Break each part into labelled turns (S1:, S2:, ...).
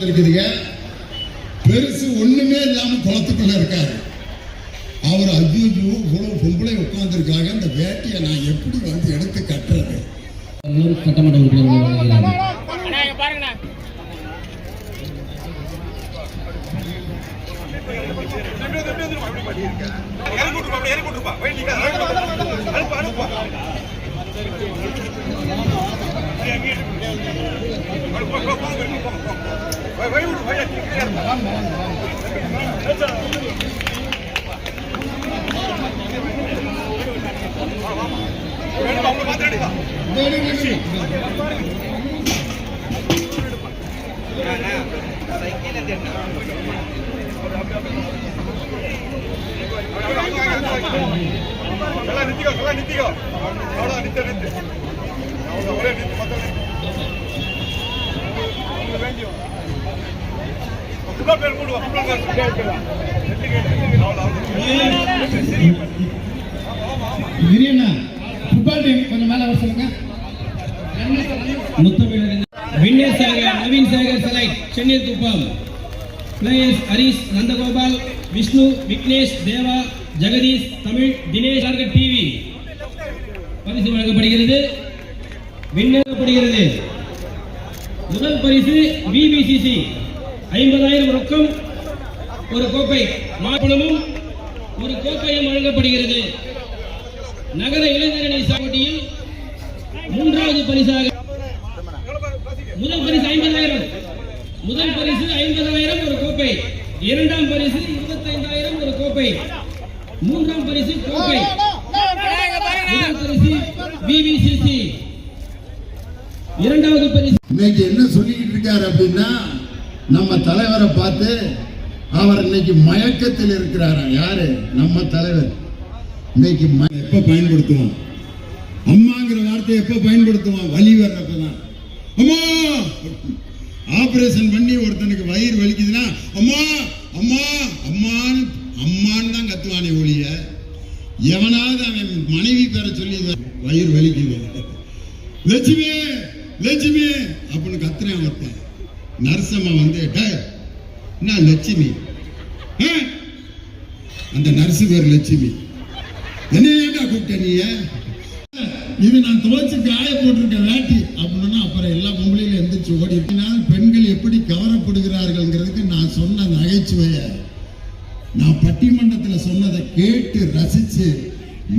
S1: இருக்குதுங்க பெருசு ஒண்ணுமே இல்லாம குளத்துக்குள்ள இருக்காரு. அவர் ஐயோ இவ்வளவு பொம்பளை உட்கார்ந்துருக்காங்க அந்த வேட்டியை நான் எப்படி வந்து எடுத்து கட்டுறது?
S2: சட்டமன்ற உறுப்பினர்கள்
S3: இங்க பாருங்கண்ணா
S4: கிரியண்ணா ஃபுட்பால் டீம் கொஞ்சம் மேலே வர சொல்லுங்க
S2: முத்தமிழர் Naveen Sagar Chennai players Harish Nandagopal Vishnu Vignesh Deva Jagadeesh Tamil Dinesh target TV பரிசு வழங்கப்படுகிறது. விண்ணப்படுகிறது முதல் பரிசு விபிசிசி ஐம்பதாயிரம் ரொக்கம் ஒரு கோப்பை மாப்பிளமும் ஒரு கோப்பையும் வழங்கப்படுகிறது. நகர இளைஞரணி போட்டியில் மூன்றாவது பரிசாக முதல் பரிசு ஐம்பதாயிரம். முதல் பரிசு ஐம்பதாயிரம் ஒரு கோப்பை. இரண்டாம் பரிசு இருபத்தைந்தாயிரம் ஒரு கோப்பை. மூன்றாம் பரிசு கோப்பை. முதல் பரிசு பிவிசிசி இரண்டாவது பரிசு
S1: இன்னைக்கு என்ன சொல்லிக்கிட்டு இருக்காரு அப்படின்னா நம்ம தலைவரை பார்த்து அவர் இன்னைக்கு மயக்கத்தில் இருக்கிறாரா? யாரு? நம்ம தலைவர். இன்னைக்கு ம- எப்ப பயன்படுத்துவோம் அம்மாங்கிற வார்த்தையை எப்ப பயன்படுத்துவோம் வலி வர்றப்பதான். அம்மா! ஆபரேஷன் பண்ணி ஒருத்தனுக்கு வயிறு வலிக்குதுன்னா அம்மா அம்மா அம்மான்னு அம்மான்னு தான் கத்துவானே ஒழிய எவனாவது அவன் மனைவி பெற சொல்லி வயிறு வலிக்குது. லட்சுமி லட்சுமி அப்படின்னு கத்துறேன் ஒருத்தன் நரசம்மா வந்து என்ன லட்சுமி? அந்த நர்சு பேர் லட்சுமி. என்ன ஏன்டா கூப்பிட்ட நீ? இது நான் துவைச்சு காய போட்டிருக்க வேட்டி. அப்படின்னா அப்புறம் எல்லா பொம்பளையில எந்திரிச்சு ஓடி பெண்கள் எப்படி கவரப்படுகிறார்கள்ங்கிறதுக்கு நான் சொன்ன நகைச்சுவையை நான் பட்டிமன்றத்தில் சொன்னதை கேட்டு ரசித்து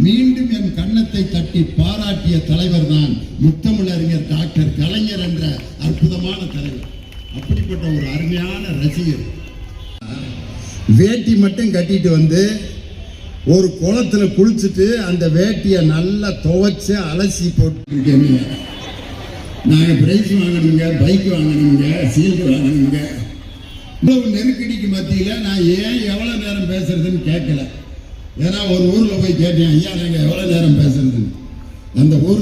S1: மீண்டும் என் கன்னத்தை தட்டி பாராட்டிய தலைவர் தான் முத்தமிழறிஞர் டாக்டர் கலைஞர் என்ற அற்புதமான தலைவர். அப்படிப்பட்ட ஒரு அருமையான ரசிகர். வேட்டி மட்டும் கட்டிட்டு வந்து ஒரு குளத்துல குளிச்சுட்டு அந்த வேட்டியை நல்லா துவைச்சு அலசி போட்டுருக்கேன் நாங்கள் பிரைஸ் வாங்கணுங்க பைக் வாங்கணுங்க சீல்டு வாங்கணுங்க. இவ்வளவு நெருக்கடிக்கு மத்தியில் நான் ஏன் எவ்வளோ நேரம் பேசுறதுன்னு கேட்கல. ஏன்னா ஒரு ஊரில் போய் கேட்டேன் ஐயா நாங்கள் எவ்வளோ நேரம் பேசுறதுன்னு? அந்த ஊர்